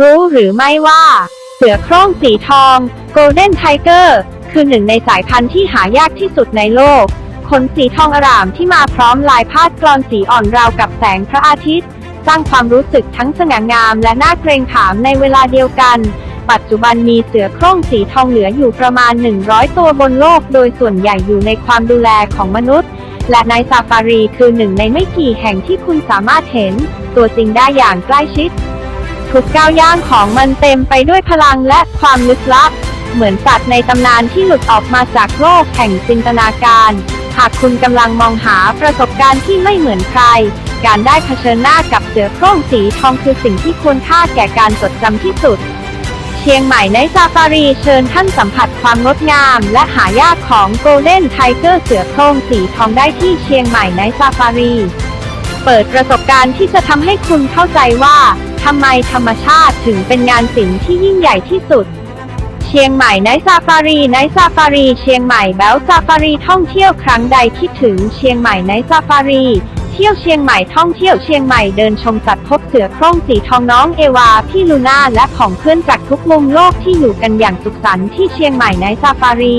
รู้หรือไม่ว่า เสือโคร่งสีทอง Golden Tiger คือหนึ่งในสายพันธุ์ที่หายากที่สุดในโลก ขนสีทองอร่ามที่มาพร้อมลายพาดกรอนสีอ่อนราวกับแสงพระอาทิตย์ สร้างความรู้สึกทั้งสง่างามและน่าเกรงขามในเวลาเดียวกัน ปัจจุบันมีเสือโคร่งสีทองเหลืออยู่ประมาณ 100 ตัวบนโลก โดยส่วนใหญ่อยู่ในความดูแลของมนุษย์ และในซาฟารีคือหนึ่งในไม่กี่แห่งที่คุณสามารถเห็น ตัวจริงได้อย่างใกล้ชิด ทุกก้าวย่างของมันเต็มไปด้วยพลังและความลึกลับ เหมือนสัตว์ในตำนานที่หลุดออกมาจากโลกแห่งจินตนาการ หากคุณกำลังมองหาประสบการณ์ที่ไม่เหมือนใคร การได้เผชิญหน้ากับเสือโคร่งสีทองคือสิ่งที่ควรค่าแก่การจดจำที่สุด เชียงใหม่ในซาฟารีเชิญท่านสัมผัสความงดงาม และหายากของ Golden Tiger เสือโคร่งสีทองได้ที่เชียงใหม่ในซาฟารี เปิดประสบการณ์ที่จะทำให้คุณเข้าใจว่า ทำไมธรรมชาติถึงเป็นงานศิลป์ที่ยิ่งใหญ่ที่สุด เชียงใหม่ในซาฟารีในซาฟารี เชียงใหม่แบลซาฟารีท่องเที่ยวครั้งใดคิดถึงเชียงใหม่ในซาฟารี เที่ยวเชียงใหม่ท่องเที่ยวเชียงใหม่เดินชมสัตว์พบเสือโคร่งสีทองน้องเอวาพี่ลูน่าและของเพื่อนจากทุกมุมโลกที่อยู่กันอย่างสุขสันต์ที่เชียงใหม่ในซาฟารี